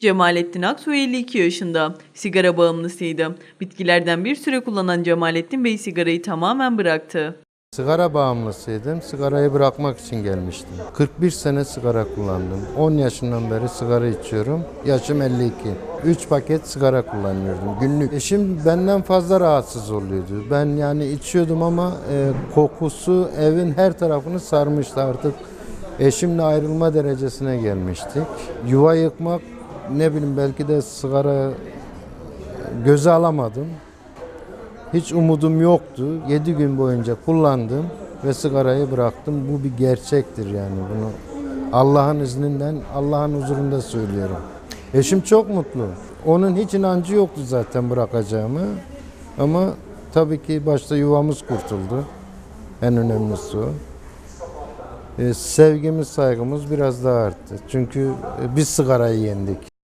Cemalettin Aksoy 52 yaşında. Sigara bağımlısıydı. Bitkilerden bir süre kullanan Cemalettin Bey sigarayı tamamen bıraktı. Sigara bağımlısıydım. Sigarayı bırakmak için gelmiştim. 41 sene sigara kullandım. 10 yaşından beri sigara içiyorum. Yaşım 52. 3 paket sigara kullanıyordum günlük. Eşim benden fazla rahatsız oluyordu. Ben yani içiyordum ama e, kokusu evin her tarafını sarmıştı artık. Eşimle ayrılma derecesine gelmiştik. Yuva yıkmak ne bileyim belki de sigara göze alamadım. Hiç umudum yoktu. 7 gün boyunca kullandım ve sigarayı bıraktım. Bu bir gerçektir yani bunu Allah'ın izninden, Allah'ın huzurunda söylüyorum. Eşim çok mutlu. Onun hiç inancı yoktu zaten bırakacağımı. Ama tabii ki başta yuvamız kurtuldu. En önemlisi o. Ee, sevgimiz, saygımız biraz daha arttı. Çünkü biz sigarayı yendik.